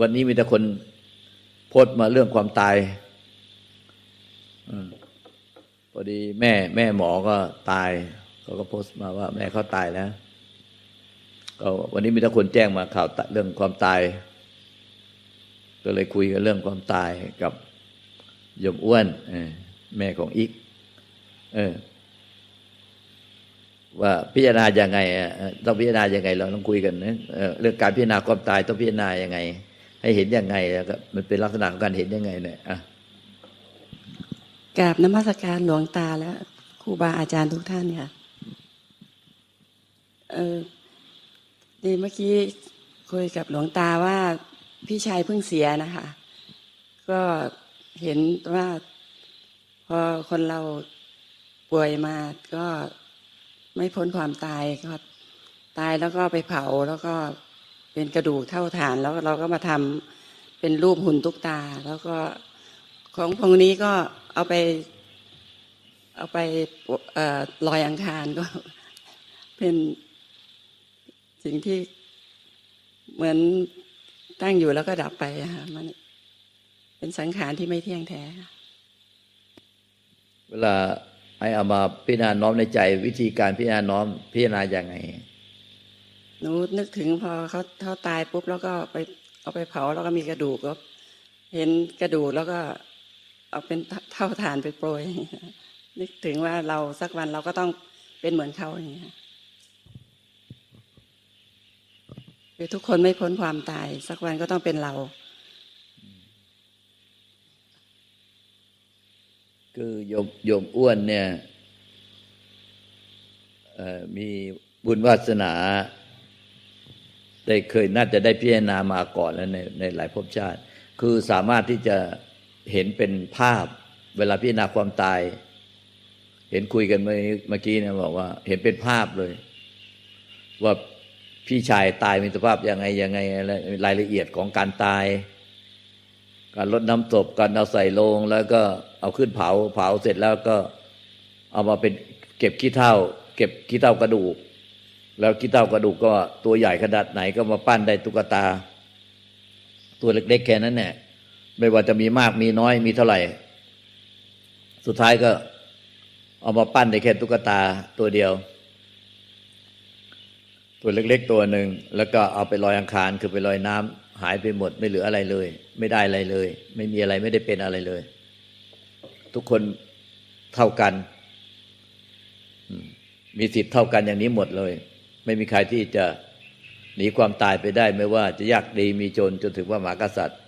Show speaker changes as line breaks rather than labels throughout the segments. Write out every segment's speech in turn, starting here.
วันนี้มีแต่คนโพสต์มาเรื่องความตายอพอดีแม่ แม่หมอก็ตายเขาก็โพสต์มาว่า แม่เขาตายแล้วก็วันนี้มีแต่คนแจ้งมาข่าวเรื่องความตาย ก็เลยคุยกันเรื่องความตายกับยมอ้วนแม่ของอีก เออ ว่าพิจารณาอย่างไงต้องพิจารณาอย่างไง เราต้องคุยกันนะเอ่อเรื่องการพิจารณาความตายต้องพิจารณาอย่างไง ให้เห็นยังไงแล้วก็มันเป็นลักษณะของการเห็นยังไงเนี่ยอะ
กราบนมัสการหลวงตาและครูบาอาจารย์ทุกท่านค่ะเออดีเมื่อกี้คุยกับหลวงตาว่าพี่ชายเพิ่งเสียนะคะ ก็เห็นว่าพอคนเราป่วยมาก็ไม่พ้นความตายก็ตายแล้วก็ไปเผาแล้วก็ เป็นกระดูกเท่าฐานแล้วเราก็มาทำเป็นรูปหุ่นตุ๊กตา แล้วก็ของพวกนี้ก็เอาไป เอาไปเอ่อลอยอังคารก็เป็นสิ่งที่เหมือนตั้งอยู่แล้วก็ดับไปอะค่ะมันเป็นสังขารที่ไม่เที่ยงแท้
เวลาให้อามาพิจารณาน้อมในใจ วิธีการพิจารณาน้อมพิจารณาอย่างไง
หนูนึกถึงพอเขาเขาตายปุ๊บแล้วก็ไปเอาไปเผาแล้วก็มีกระดูกก็เห็นกระดูกแล้วก็เอาเป็นเท่าฐานไปโปรยนึกถึงว่าเราสักวันเราก็ต้องเป็นเหมือนเขาอย่างเงี้ยคือทุกคนไม่พ้นความตาย สักวันก็ต้องเป็นเรา
คือโยมโยมอ้วนเนี่ยมีบุญวาสนา ได้เคยน่าจะได้พิจารณามาก่อนแล้วในในหลายภพชาติ คือสามารถที่จะเห็นเป็นภาพ เวลาพิจารณาความตาย เห็นคุยกันเมื่อเมื่อกี้นะบอกว่า เห็นเป็นภาพเลย ว่าพี่ชายตายมีสภาพยังไงยังไงอะไรรายละเอียดของการตาย การลดน้ำศพการเอาใส่โลงแล้วก็เอาขึ้นเผาเผาเสร็จแล้วก็เอามาเป็นเก็บขี้เถ้าเก็บขี้เถ้ากระดูก แล้วขี้เถ้ากระดูกก็ตัวใหญ่ขนาดไหนก็มาปั้นได้ตุ๊กตา ตัวเล็กๆแค่นั้นเนี่ยไม่ว่าจะมีมากมีน้อยมีเท่าไหร่ สุดท้ายก็ เอามาปั้นได้แค่ตุ๊กตาตัวเดียว ตัวเล็ก ๆ ตัวหนึ่งแล้วก็เอาไปลอยอังคารคือไปลอยน้ำหายไปหมดไม่เหลืออะไรเลย ไม่ได้อะไรเลย ไม่มีอะไรไม่ได้เป็นอะไรเลย ทุกคนเท่ากันมีสิทธิ์เท่ากันอย่างนี้หมดเลย ไม่มีใครที่จะหนีความตายไปได้ไม่ว่าจะยากดีมีจนจนถึงว่าหมหากษัตริย์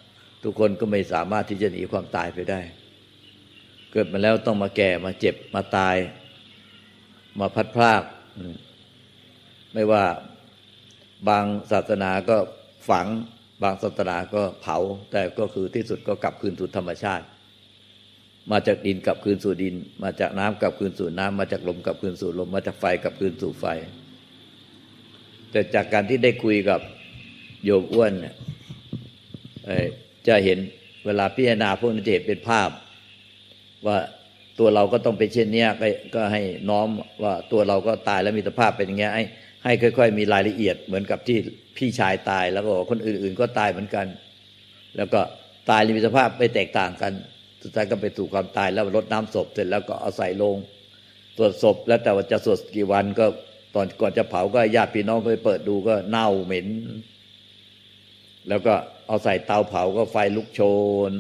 ทุกคนก็ไม่สามารถที่จะหนีความตายไปได้ เกิดมาแล้วต้องมาแก่มาเจ็บมาตาย มาพัดพรากไม่ว่าบางศาสนาก็ฝัง บางศาสนาก็เผา แต่ก็คือที่สุดก็กลับคืนสู่ธรรมชาติ มาจากดินกลับคืนสู่ดิน มาจากน้ำกลับคืนสู่น้ำมาจากลมกลับคืนสู่ลม มาจากไฟกลับคืนสู่ไฟ แต่จากการที่ได้คุยกับโยมอ้วนเนี่ยจะเห็นเวลาพิจารณาพวกนี้จะเห็นเป็นภาพ ว่าตัวเราก็ต้องเป็นเช่นเนี้ยก็ก็ให้น้อมว่าตัวเราก็ตายแล้วมีสภาพเป็นอย่างเงี้ยให้ให้ค่อย ๆ มีรายละเอียดเหมือนกับที่พี่ชายตายแล้วก็บอกคนอื่น ๆ ก็ตายเหมือนกัน แล้วก็ตายมีสภาพไม่แตกต่างกัน สุดท้ายก็ไปสู่ความตายแล้วรดน้ำศพเสร็จแล้วก็เอาใส่ลงตรวจศพแล้วแต่ว่าจะสวดกี่วันก็ ตอนก่อนจะเผาก็ญาติพี่น้องไปเปิดดูก็เน่าเหม็น แล้วก็เอาใส่เตาเผาก็ไฟลุกโชน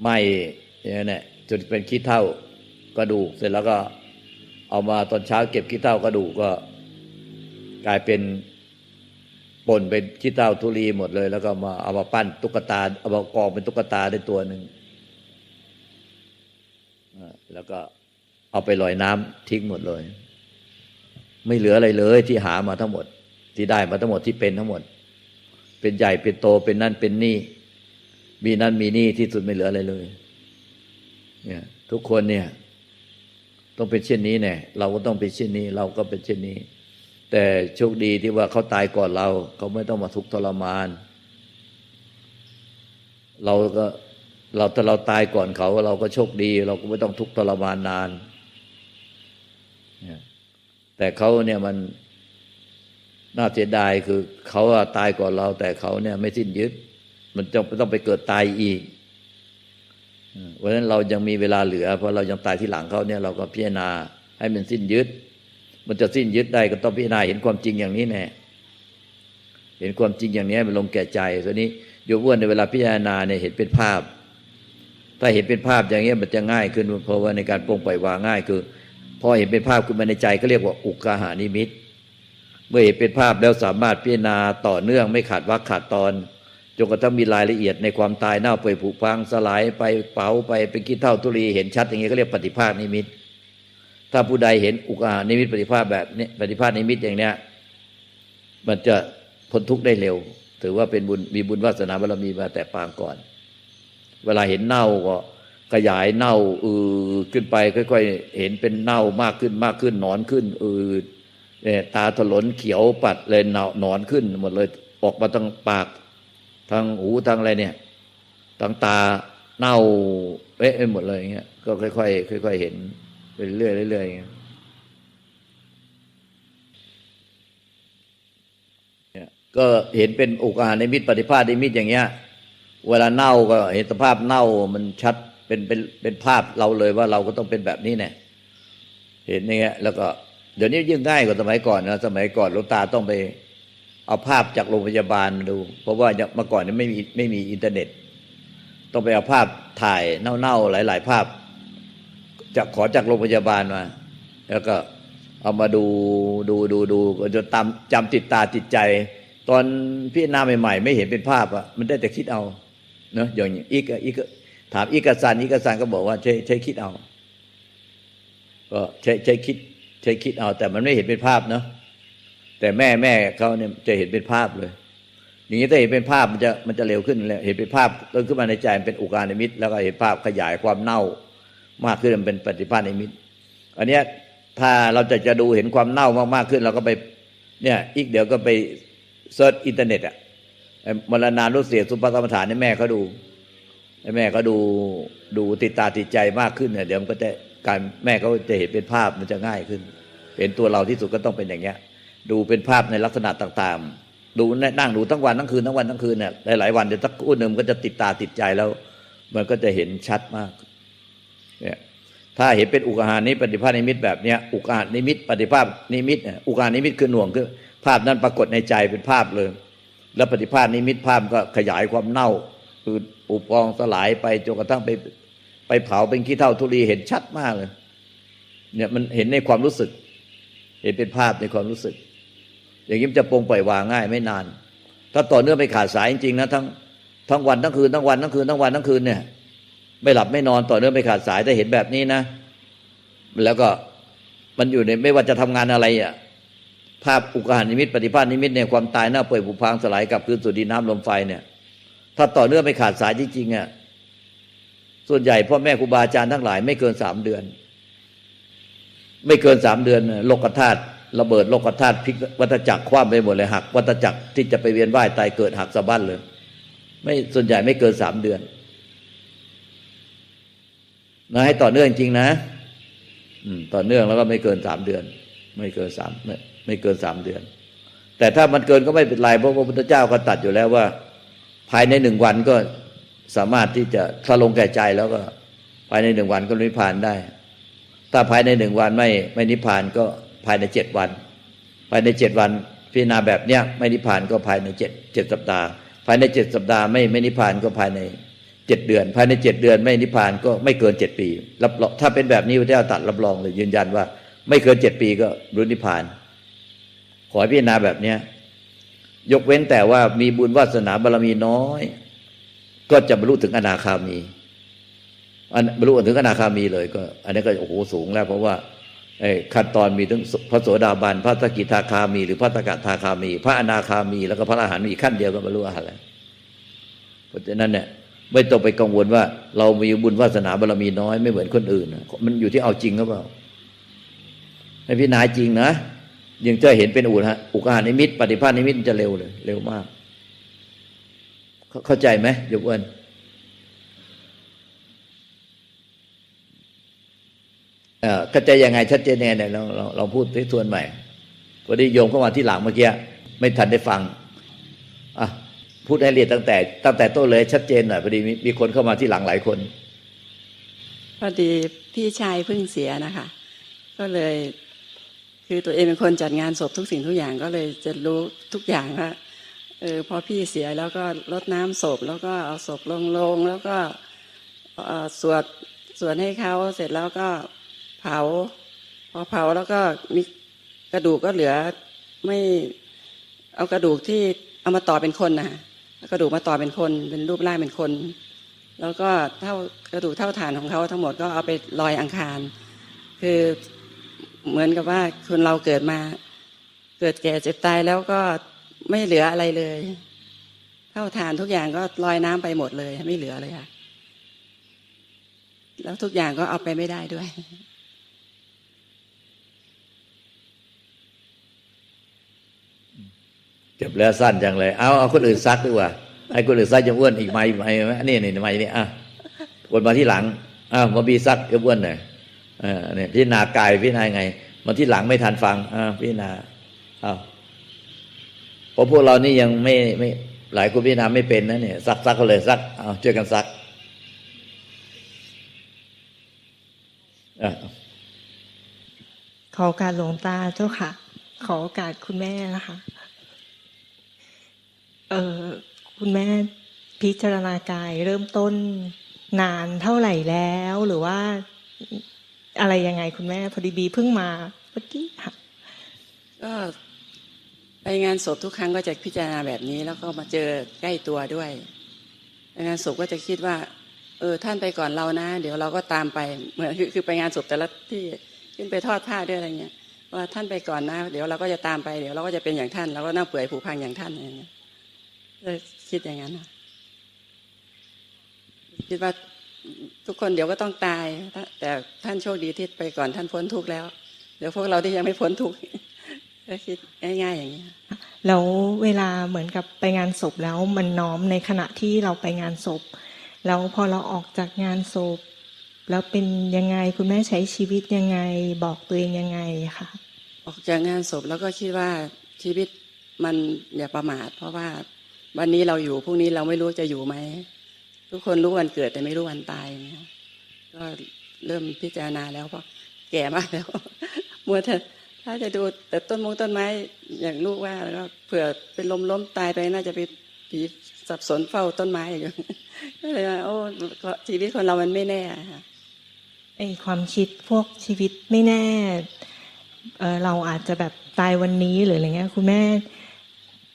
ไหม้อย่างนี้นแหละจนเป็นขี้เถ้ากระดูกเสร็จแล้วก็เอามาตอนเช้าเก็บขี้เถ้ากระดูกก็กลายเป็นป่นเป็นขี้เถ้าทุลีหมดเลย แล้วก็มาเอามาปั้นตุ๊กตาเอามากองเป็นตุ๊กตาได้ตัวหนึ่งแล้วก็เอาไปลอยน้ำทิ้งหมดเลย ไม่เหลืออะไรเลยที่หามาทั้งหมด ที่ได้มาทั้งหมดที่เป็นทั้งหมด เป็นใหญ่เป็นโตเป็นนั่นเป็นนี่ มีนั่นมีนี่ที่สุดไม่เหลืออะไรเลย เนี่ย ทุกคนเนี่ย ต้องเป็นเช่นนี้แน่เราก็ต้องเป็นเช่นนี้ เราก็เป็นเช่นนี้ แต่โชคดีที่ว่าเขาตายก่อนเรา เขาไม่ต้องมาทุกข์ทรมาน เราก็เราถ้าเราตายก่อนเขา เราก็โชคดี เราก็ไม่ต้องทุกข์ทรมานนาน เนี่ย แต่เขาเนี่ยมันน่าเสียดายคือเขาตายก่อนเรา แต่เขาเนี่ยไม่สิ้นยึด มันจะต้องไปเกิดตายอีกเพราะฉะนั้นเรายังมีเวลาเหลือ เพราะเรายังตายที่หลังเขาเนี่ยเราก็พิจารณาให้มันสิ้นยึด มันจะสิ้นยึดได้ก็ต้องพิจารณาเห็นความจริงอย่างนี้แน่เห็นความจริงอย่างนี้มันลงแก่ใจทีนี้โยมอ้วนในเวลาพิจารณาเนี่ยเห็นเป็นภาพ ถ้าเห็นเป็นภาพอย่างเงี้ยมันจะง่ายขึ้นเพราะว่าในการปรงปล่อยวางง่าย คือ พอเห็นเป็นภาพขึ้นมาในใจก็เรียกว่าอุกกาหานิมิต เมื่อเห็นเป็นภาพแล้วสามารถพิจารณาต่อเนื่องไม่ขาดวรรคขาดตอนจนกระทั่งมีรายละเอียดในความตายเน่าเปื่อยผุพังสลายไปเผาไปเป็นขี้เท่าตุลีเห็นชัดอย่างนี้ก็เรียกปฏิภาคนิมิต ถ้าผู้ใดเห็นอุกาหานิมิตปฏิภาคแบบนี้ปฏิภาคนิมิตอย่างเนี้ยมันจะพ้นทุกข์ได้เร็ว ถือว่าเป็นบุญมีบุญวาสนาบารมีมาแต่ปางก่อน เวลาเห็นเน่าก็ ขยายเน่าอือขึ้นไป ค่อยๆ เห็นเป็นเน่ามากขึ้นมากขึ้นหนอนขึ้นอืดเนี่ยตาถลนเขียวปัดเลยเน่าหนอนขึ้น หมดเลยออกมาทางปากทางหูทางอะไรเนี่ยทางตาเน่าเอ๊ะหมดเลยอย่างเงี้ยก็ค่อยๆค่อยๆเห็นไปเรื่อยๆเรื่อยๆอย่างเงี้ยก็เห็นเป็นอุกาหารนิมิตรปฏิภาณในมิตรอย่างเงี้ย เวลาเน่าก็เห็นสภาพเน่ามันชัด เป็นเป็นเป็นภาพเราเลยว่าเราก็ต้องเป็นแบบนี้เนี่ยเห็นอย่างเงี้ยแล้วก็เดี๋ยวนี้ยิ่งง่ายกว่าสมัยก่อนนะสมัยก่อนหลวงตาต้องไป เอาภาพจากโรงพยาบาลมาดู เพราะว่าเมื่อก่อนนี้ไม่มีไม่มีอินเทอร์เน็ต ต้องไปเอาภาพถ่ายเน่าๆหลาย ๆ ภาพจากขอจากโรงพยาบาลมา แล้วก็เอามาดูดูดูดูจะตามจำติดตาติดใจ ตอนพี่นาใหม่ ๆ ไม่เห็นเป็นภาพอะมันได้แต่คิดเอาเนอะอย่างอีกอีก ถามอีกสันอีกสันก็บอกว่าใช้ใช้คิดเอา ก็ใช้ใช้คิด ใช้คิดเอา แต่มันไม่เห็นเป็นภาพเนาะแต่แม่แม่เขาเนี่ยจะเห็นเป็นภาพเลย อย่างนี้ถ้าเห็นเป็นภาพมันจะมันจะเร็วขึ้นเลยเห็นเป็นภาพเริ่มขึ้นมาในใจมันเป็นอุกานิมิตแล้วก็เห็นภาพขยายความเน่ามากขึ้นมันเป็นปฏิภาณนิมิตอันเนี้ยถ้าเราจะจะดูเห็นความเน่ามากๆขึ้น เราก็ไป เนี่ย อีกเดี๋ยวก็ไปเซิร์ชอินเทอร์เน็ตอะมรณานุเสียสุปกรรมฐานให้แม่เขาดู แม่เขาดูดูติดตาติดใจมากขึ้นเนี่ยเดี๋ยวมันก็จะการแม่เขาจะเห็นเป็นภาพมันจะง่ายขึ้น เป็นตัวเราที่สุดก็ต้องเป็นอย่างเงี้ย ดูเป็นภาพในลักษณะต่างๆ ดูนั่งดูทั้งวันทั้งคืนทั้งวันทั้งคืนเนี่ยหลายๆวันเดี๋ยวสักคู่หนึ่งมันก็จะติดตาติดใจแล้ว มันก็จะเห็นชัดมากเนี่ยถ้าเห็นเป็นอุกอาหานิมิตปฏิภาณนิมิตแบบเนี้ยอุกอาหานิมิตปฏิภาณนิมิตเนี่ยอุกอาหานิมิตคือหน่วงคือภาพนั้นปรากฏในใจเป็นภาพเลย แล้วปฏิภาณนิมิตภาพก็ขยายความเน่า คืออุปองสลายไปจนกระทั่งไปไปเผาเป็นขี้เท่าทุลีเห็นชัดมากเลย เนี่ยมันเห็นในความรู้สึก เห็นเป็นภาพในความรู้สึก อย่างนี้มันจะปรงปล่อยวางง่ายไม่นาน ถ้าต่อเนื่องไปขาดสายจริงๆนะทั้งทั้งวันทั้งคืนทั้งวันทั้งคืนทั้งวันทั้งคืนเนี่ย ไม่หลับไม่นอนต่อเนื่องไปขาดสายถ้าเห็นแบบนี้นะ แล้วก็มันอยู่ในไม่ว่าจะทำงานอะไรอะภาพอุกหานิมิตปฏิภาณนิมิตเนี่ยความตายหน้าเปื่อยผุพังสลายกับคืนสู่ดินน้ำลมไฟเนี่ย ถ้าต่อเนื่องไปขาดสายจริงๆอะส่วนใหญ่พ่อแม่ครูบาอาจารย์ทั้งหลาย ไม่เกินสามเดือน ไม่เกินสามเดือนโลกธาตุระเบิดโลกธาตุพลิกวัฏจักรคว่ำไปหมดเลยหักวัฏจักรที่จะไปเวียนว่ายตายเกิดหักสะบั้นเลย ไม่ส่วนใหญ่ไม่เกินสามเดือนนะให้ต่อเนื่องจริงนะอืต่อเนื่องแล้วก็ไม่เกินสามเดือน ไม่เกินสามไม่ไม่เกินสามเดือน แต่ถ้ามันเกินก็ไม่เป็นไรเพราะพระพุทธเจ้าก็ตัดอยู่แล้วว่า ภายในหนึ่งวันก็สามารถที่จะถ้าลงแก่ใจแล้วก็ ภายในหนึ่งวันก็นิพพานได้ ถ้าภายในหนึ่งวันไม่ไม่นิพพานก็ภายในเจ็ดวัน ภายในเจ็ดวันพิจารณาแบบเนี้ยไม่นิพพานก็ภายในเจ็ดเจ็ดสัปดาห์ ภายในเจ็ดสัปดาห์ไม่ไม่นิพพานก็ภายในเจ็ดเดือน ภายในเจ็ดเดือน ไม่นิพพานก็ไม่เกินเจ็ดปีรับรองถ้าเป็นแบบนี้พระเจ้าตัดรับรองเลยยืนยันว่า ไม่เกินเจ็ดปีก็รู้นิพพาน ขอให้พิจารณาแบบเนี้ย ยกเว้นแต่ว่ามีบุญวาสนาบารมีน้อย ก็จะบรรลุถึงอนาคามีอันบรรลุถึงอนาคามีเลยก็ อันนี้ก็โอ้โหสูงแล้ว เพราะว่าขั้นตอนมีทั้งพระโสดาบันพระสกิทาคามี หรือพระสกทาคามี พระอนาคามี แล้วก็พระอรหันต์มีขั้นเดียวก็บรรลุอรหันต์แล้วเพราะฉะนั้นเนี่ยไม่ต้องไปกังวลว่า เรามีบุญวาสนาบารมีน้อยไม่เหมือนคนอื่น มันอยู่ที่เอาจริงหรือเปล่าให้พิจารณาจริงนะ ยังจะเห็นเป็นอุทะอุกาหานิมิต ปฏิภาณนิมิตจะเร็วเลย เร็วมาก เข้าใจไหมยกเว้นเออเข้าใจยังไงชัดเจนแน่เนี่ยเราเราเราพูดททวนใหม่พอดีโยมเข้ามาที่หลังเมื่อกี้ไม่ทันได้ฟังอะพูดให้ละเอียดตั้งแต่ ตั้งแต่ต้นเลยชัดเจนหน่อยพอดีมีมีคนเข้ามาที่หลังหลายคน
พอดีพี่ชายเพิ่งเสียนะคะ ก็เลย คือตัวเองเป็นคนจัดงานศพทุกสิ่งทุกอย่างก็เลยจะรู้ทุกอย่างว่าเออพอพี่เสียแล้วก็รดน้ำศพ แล้วก็เอาศพลงลงแล้วก็อ่อสวดสวดให้เขาเสร็จแล้วก็เผา พอเผาแล้วก็มีกระดูกก็เหลือไม่เอากระดูกที่เอามาต่อเป็นคนนะกระดูกมาต่อเป็นคนเป็นรูปร่างเป็นคน แล้วก็เท่ากระดูกเท่าฐานของเขาทั้งหมดก็เอาไปลอยอังคาร คือ เหมือนกับว่าคนเราเกิดมา เกิดแก่เจ็บตายแล้วก็ไม่เหลืออะไรเลย เท่าฐานทุกอย่างก็ลอยน้ำไปหมดเลย ไม่เหลือเลยค่ะ แล้วทุกอย่างก็เอาไปไม่ได้ด้วย
จบแล้วสั้นจังเลย เอาเอาคนอื่นซักดีกว่าให้คนอื่นซักยังอ้วนอีกไหมไหมไหมนี่นี่ไหมนี่อะคนมาที่หลังอ้าวมาบีซักก็อ้วนหน่อย เออเนี่ยพิจารณากายพิจารณาไงมาที่หลังไม่ทันฟังอ่าพิจารณาอ้าวเพราะพวกเรานี่ยังไม่ไม่หลายคนพิจารณาไม่เป็นนะเนี่ยซักซักก็เลยซักเอาช่วยกันซัก
ขอโอกาสหลวงตาเจ้าค่ะ ขอโอกาสคุณแม่นะคะ เออคุณแม่พิจารณากายเริ่มต้นนานเท่าไหร่แล้วหรือว่า อะไรยังไงคุณแม่ พอดีบีเพิ่งมาเมื่อกี้ค่ะ
ก็ไปงานศพทุกครั้งก็จะพิจารณาแบบนี้ แล้วก็มาเจอใกล้ตัวด้วยไปงานศพก็จะคิดว่า เออท่านไปก่อนเรานะ เดี๋ยวเราก็ตามไปเหมือนคือคือไปงานศพแต่ละที่ขึ้นไปทอดผ้าด้วยอะไรเงี้ยว่าท่านไปก่อนนะ เดี๋ยวเราก็จะตามไปเดี๋ยวเราก็จะเป็นอย่างท่านเราก็น่าเปื่อยผุพังอย่างท่านอย่างเงี้ยเลยคิดอย่างนั้นคิดว่า ทุกคนเดี๋ยวก็ต้องตาย แต่ท่านโชคดีที่ไปก่อนท่านพ้นทุกข์แล้ว เดี๋ยวพวกเราที่ยังไม่พ้นทุกข์ก็คิดง่ายๆอย่างนี้
แล้วเวลาเหมือนกับไปงานศพแล้วมันน้อมในขณะที่เราไปงานศพ แล้วพอเราออกจากงานศพ แล้วเป็นยังไงคุณแม่ใช้ชีวิตยังไงบอกตัวเองยังไงค่ะ
ออกจากงานศพแล้วก็คิดว่าชีวิตมันอย่าประมาท เพราะว่าวันนี้เราอยู่พรุ่งนี้เราไม่รู้จะอยู่ไหม ทุกคนรู้วันเกิดแต่ไม่รู้วันตายเนี่ยก็เริ่มพิจารณาแล้วเพราะแก่มากแล้วมัวแต่ถ้าจะดูแต่ต้นมงต้นไม้อย่างลูกว่าแล้วก็เผื่อเป็นลมล้มตายไปน่าจะไปผีสับสนเฝ้าต้นไม้อยู่ก็เลยว่าโอ้ชีวิตคนเรามันไม่แน่ค่ะ
ไอความคิดพวกชีวิตไม่แน่เออเราอาจจะแบบตายวันนี้หรืออะไรเงี้ยคุณแม่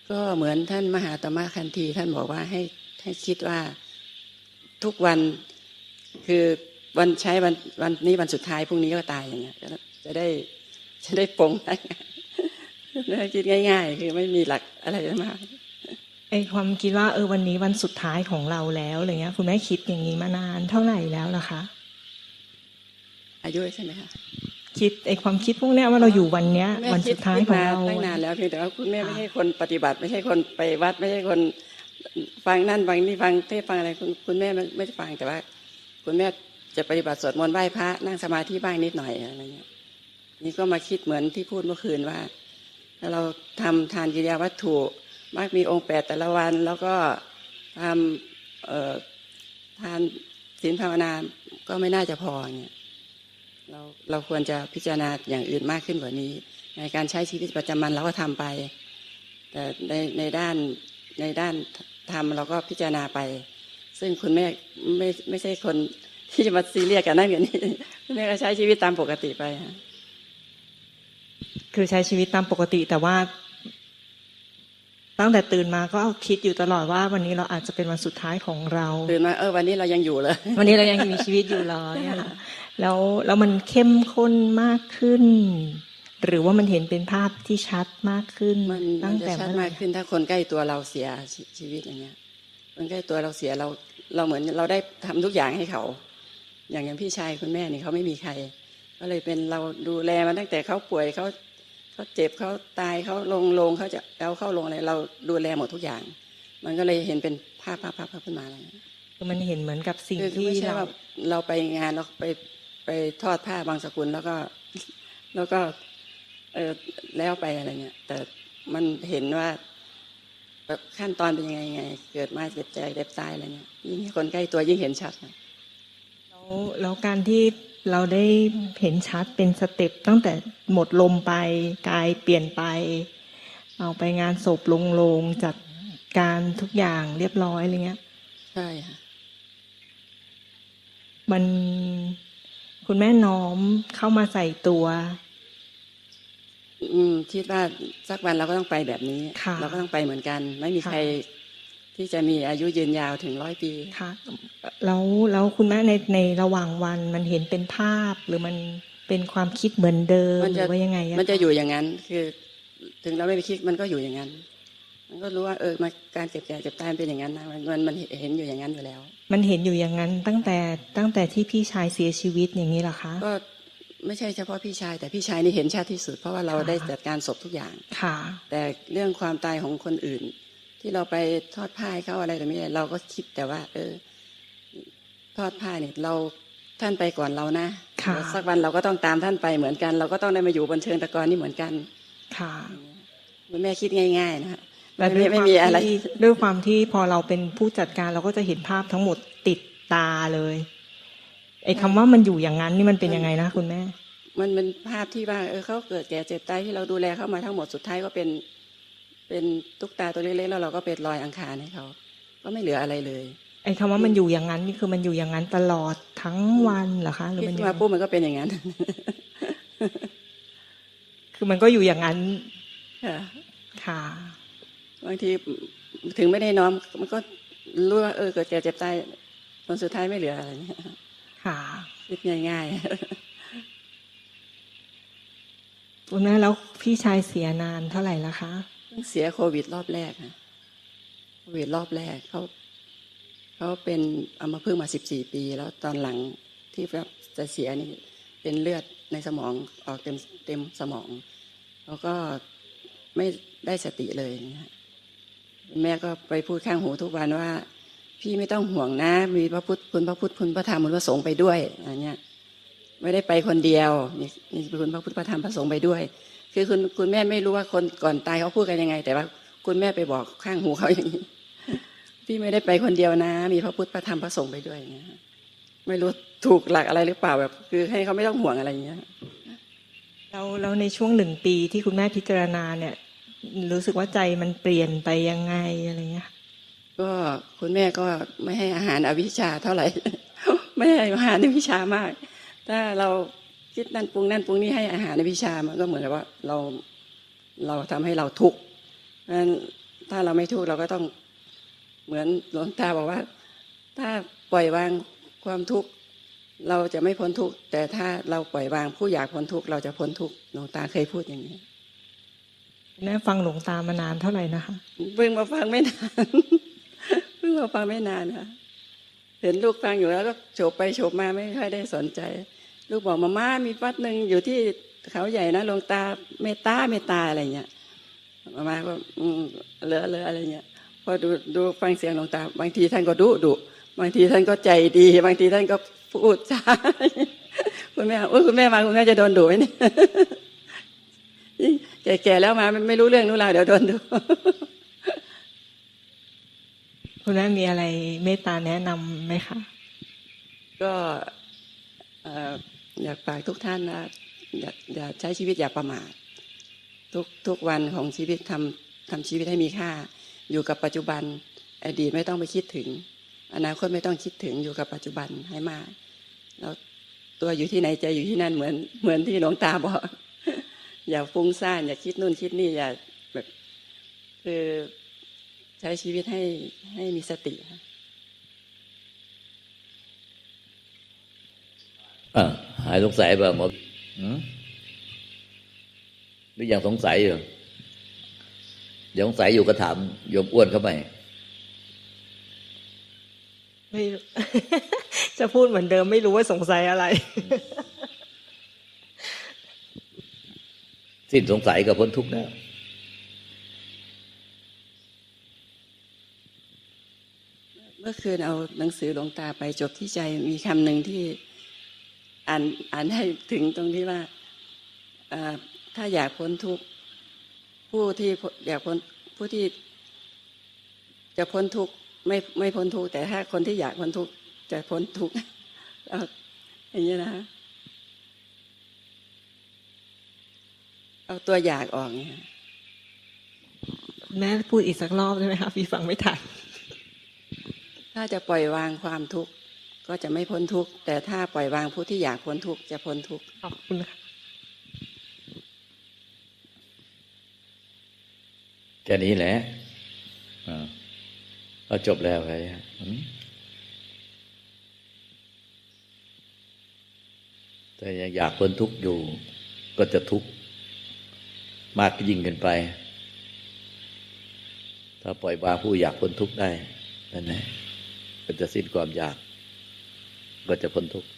ก็เหมือนท่านมหาตมะคันธีท่านบอกว่าให้ให้คิดว่า ทุกวันคือวันใช้วันวันนี้วันสุดท้ายพรุ่งนี้ก็ตายอย่างเงี้ยจะจะได้จะได้ปรงได้ได้คิดง่าย ๆ คือไม่มีหลักอะไรมาก
ไอความคิดว่าเออวันนี้วันสุดท้ายของเราแล้วอะไรเงี้ย คุณแม่คิดอย่างนี้มานานเท่าไหร่แล้วล่ะคะ
อายุใช่ไหมคะ
คิดไอความคิดพวกเนี้ยว่าเราอยู่วันเนี้ย
แม่
วัน
คิ
สุ
ด
ดท้าย
คิด
ของ
มา
เรา
ตั้งนานแล้วเพียงแต่ว่าคุณแม่
ค่ะ
ไม่ใช่คนปฏิบัติ ไม่ใช่คนไปวัดไม่ใช่คน ฟังนั่นฟังนี่ฟังเทศฟังอะไรคุณคุณแม่ไม่ไม่ได้ฟังแต่ว่า คุณแม่จะปฏิบัติสวดมนต์ไหว้พระนั่งสมาธิบ้างนิดหน่อยอะไรเงี้ยนี่ก็มาคิดเหมือนที่พูดเมื่อคืนว่าถ้าเราทำทานกิริยาวัตถุมากมีองค์แปดแต่ละวัน แล้วก็ทำทานศีลภาวนาก็ไม่น่าจะพอเนี่ยเราเราควรจะพิจารณาอย่างอื่นมากขึ้นกว่านี้ ในการใช้ชีวิตประจำวันเราก็ทำไป แต่ในในด้าน ในด้านทำเราก็พิจารณาไป ซึ่งคุณแม่ไม่ไม่ใช่คนที่จะมาซีเรียสกับนั่นกับนี่คุณแม่ก็ใช้ชีวิตตามปกติไปฮะ
คือใช้ชีวิตตามปกติแต่ว่า ตั้งแต่ตื่นมาก็คิดอยู่ตลอดว่า วันนี้เราอาจจะเป็นวันสุดท้ายของเรา
ตื่นมาเออวันนี้เรายังอยู่เลย
วันนี้เรายังมีชีวิตอยู่เหรอเนี่ยค่ะแล้วแล้วมันเข้มข้นมากขึ้น หรือว่ามันเห็นเป็นภาพที่ชัดมากขึ้น
มัน
ตั้
มั
ง
นจะ
แต่
ชัด
เมื่อไหร่
มากขึ้นถ้าคนใกล้ตัวเราเสียชีชีวิตอย่างเงี้ยคนใกล้ตัวเราเสียเรา เราเหมือนเราได้ทำทุกอย่างให้เขา อย่างอย่างพี่ชายคุณแม่นี่เขาไม่มีใคร ก็เลยเป็นเราดูแลมาตั้งแต่เขาป่วยเขาเขาเจ็บเขาตายเขาลงลงเขาจะเอาเข้าลงอะไรเราดูแลหมดทุกอย่าง มันก็เลยเห็นเป็นภาพภาพภาพภาพขึ้นมาอะไรเงี้ย
คือมันเห็นเหมือนกับสิ่ง
คือคือ
ที่
ไม่ใช่
เรา
ว่าเราไปงานเราไปไปทอดผ้าบางสกุลแล้วก็ แล้วก็ เออแล้วไปอะไรเงี้ยแต่มันเห็นว่าแบบขั้นตอนเป็นยังไงไง เกิดมาเจ็บใจเจ็บตายอะไรเนี่ยยิ่งคนใกล้ตัวยิ่งเห็นชัดนะ
แล้วแล้วการที่เราได้เห็นชัดเป็นสเต็ปตั้งแต่หมดลมไปกายเปลี่ยนไป เอาไปงานศพลงโลงจัดการทุกอย่างเรียบร้อยอะไรเงี้ย
ใช่ค่ะ
มันคุณแม่น้อมเข้ามาใส่ตัว
อืมคิดว่าสักวันเราก็ต้องไปแบบนี้
ค่ะ
เราก็ต้องไปเหมือนกัน ไม่มี
ค่ะ
ใครที่จะมีอายุยืนยาวถึงร้อยปี
ค่ะแล้วแล้วคุณแม่ในในระหว่างวันมันเห็นเป็นภาพหรือมันเป็นความคิดเหมือนเดิม
มัน
ห
จะ
รือว่ายังไงอะ
มันจะอยู่อย่างนั้น คือ ถึงเราไม่ไปคิดมันก็อยู่อย่างนั้น มันก็รู้ว่าเออมาการเจ็บแก่เจ็บตายมันเป็นอย่างนั้นนะมันมันมันเห็นอยู่อย่างนั้นอยู่แล้ว
มันเห็นอยู่อย่างนั้นตั้งแต่ตั้งแต่ที่พี่ชายเสียชีวิตอย่างนี้เหรอคะ
ก็ ไม่ใช่เฉพาะพี่ชาย แต่พี่ชายนี่เห็นชัดที่สุด เพราะว่าเรา
ค่ะ
ได้จัดการศพทุกอย่าง
ค่ะ
แต่เรื่องความตายของคนอื่น ที่เราไปทอดผ้าให้เขาอะไรแต่ไม่ได้เราก็คิดแต่ว่า เออ ทอดผ้าเนี่ยเราท่านไปก่อนเรานะ
ค่ะ
แล้วสักวันเราก็ต้องตามท่านไปเหมือนกัน เราก็ต้องได้มาอยู่บนเชิงตะกอนนี่เหมือนกัน
ค่ะ
คุณแม่คิดง่าย ๆ นะฮะ
และ
ไม่
ด้วย
ไม่
ความ
มีอะไร
ที่ด้วยความที่พอเราเป็นผู้จัดการเราก็จะเห็นภาพทั้งหมดติดตาเลย ไอ้คำว่ามันอยู่อย่างนั้นนี่มันเป็นยังไงนะคุณแม่
มันเป็นภาพที่ว่าเออเขาเกิดแก่เจ็บตายที่เราดูแลเขามาทั้งหมดสุดท้ายก็เป็น เป็นตุ๊กตาตัวเล็กๆแล้วเราก็เป็นรอยอังคารให้เขาก็ไม่เหลืออะไรเลย
ไอ้คำว่ามันอยู่อย่างนั้นนี่คือมันอยู่อย่างนั้นตลอดทั้งวันเหรอคะหรือ
คิด
มันยัง
มา
ไง
ปุ๊บมันก็เป็นอย่างนั้น
คือมันก็อยู่อย่างนั้น
ค่ะ
ค่ะ
บางทีถึงไม่ได้น้อม มันก็รู้ว่าเออเกิดแก่เจ็บตายผลสุดท้ายไม่เหลืออะไรเนี่ย
ค่ะ
คิดง่าย
คุณแม่แล้วพี่ชายเสียนานเท่าไหร่ละคะ
ๆเพิ่งเสียโควิดรอบแรกนะโควิดรอบแรกเขาเขาเป็นเอามาพึ่งมาสิบสี่ปี แล้วตอนหลังที่จะเสียนี่เป็นเลือดในสมองออกเต็มเต็มสมอง แล้วก็ไม่ได้สติเลยนะฮะแม่ก็ไปพูดข้างหูทุกวันว่า พี่ไม่ต้องห่วงนะ มีพระพุทธคุณพระพุทธคุณพระธรรมคุณพระสงฆ์ไปด้วยอย่างเงี้ยไม่ได้ไปคนเดียวมีมีคุณพระพุทธพระธรรมพระสงฆ์ไปด้วย คือคุณคุณแม่ไม่รู้ว่าคนก่อนตายเขาพูดกันยังไง แต่ว่าคุณแม่ไปบอกข้างหูเขาอย่างนี้พี่ไม่ได้ไปคนเดียวนะ มีพระพุทธพระธรรมพระสงฆ์ไปด้วยอย่างเงี้ยไม่รู้ถูกหลักอะไรหรือเปล่าแบบ คือให้เขาไม่ต้องห่วงอะไรอย่างเงี้ย
แล้วแล้วในช่วงหนึ่งปีที่คุณแม่พิจารณาเนี่ย รู้สึกว่าใจมันเปลี่ยนไปยังไงอะไรเงี้ย
ก็คุณแม่ก็ไม่ให้อาหารอวิชชาเท่าไหร่ ไม่ให้อาหารในวิชามาก ถ้าเราคิดนั่นปรุงนั่นปรุงนี่ให้อาหารในวิชามันก็เหมือนกับว่าเราเราทำให้เราทุกข์เพราะฉะนั้นถ้าเราไม่ทุกข์เราก็ต้องเหมือนหลวงตาบอกว่า ถ้าปล่อยวางความทุกข์เราจะไม่พ้นทุกข์แต่ถ้าเราปล่อยวางผู้อยากพ้นทุกข์เราจะพ้นทุกข์หลวงตาเคยพูดอย่างนี้
คุณแม่ฟังหลวงตามานานเท่าไหร่นะคะ
เพิ่งมาฟังไม่นาน เพิ่งมาฟังไม่นานค่ะ เห็นลูกฟังอยู่แล้วก็โฉบไปโฉบมาไม่ค่อยได้สนใจ ลูกบอกมาม่ามีวัดหนึ่งอยู่ที่เขาใหญ่นะลงตาเมตตาเมตตาอะไรเงี้ยมาม่าก็เลอะเลอะอะไรเงี้ยพอดูดูฟังเสียงลงตา บางทีท่านก็ดุดุบางทีท่านก็ใจดี บางทีท่านก็พูดจาคุณแม่โอ้ยคุณแม่มาคุณแม่จะโดนดุไหมเนี่ยแก่ๆแล้วมาไม่รู้เรื่องรู้ราวเดี๋ยวโดนดุ
คุณแม่มีอะไรเมตตาแนะนำไหมคะ
ก็เอ่ออยากฝากทุกท่านนะอย่าอย่าใช้ชีวิตอย่าประมาททุกทุกวันของชีวิตทำทำชีวิตให้มีค่า อยู่กับปัจจุบัน อดีตไม่ต้องไปคิดถึง อนาคตไม่ต้องคิดถึงอยู่กับปัจจุบันให้มากแล้วตัวอยู่ที่ไหนใจอยู่ที่นั่นเหมือนเหมือนที่หลวงตาบอกอย่าฟุ้งซ่านอย่าคิดนู่นคิดนี่อย่าแบบคือ ใช้ชีวิตให้ให้มีสติค่ะ
อะหายสงสัยเปล่าหมดหืมหรือยังสงสัยอยู่ยังสงสัยอยู่ก็ถามโยมอ้วนเข้าไป
ไม่รู้จะพูดเหมือนเดิมไม่รู้ว่าสงสัยอะไร
สิ้นสงสัยก็พ้นทุกข์แล้ว
เมื่อคืนเอาหนังสือหลวงตาไปจบที่ใจมีคำหนึ่งที่อ่านอ่านให้ถึงตรงที่ว่าถ้าอยากพ้นทุกข์ผู้ที่อยากพ้นผู้ที่จะพ้นทุกข์ไม่ไม่พ้นทุกข์แต่ถ้าคนที่อยากพ้นทุกข์จะพ้นทุกข์อาอย่างนี้นะคะเอาตัวอยากออกเนี่ย
แม่พูดอีกสักรอบได้ไหมคะพี่ฟังไม่ทัน
ถ้าจะปล่อยวางความทุกข์ก็จะไม่พ้นทุกข์แต่ถ้าปล่อยวางผู้ที่อยากพ้นทุกข์จะพ้นทุกข์
ขอบคุณค่ะ
แค่นี้แหละอ่าเราจบแล้วไงอืมแต่ยังอยากพ้นทุกข์อยู่ ก็จะทุกข์มากยิ่งขึ้นไป ถ้าปล่อยวางผู้อยากพ้นทุกข์ได้นั่นแหละ ก็จะสิ้นความอยาก ก็จะพ้นทุกข์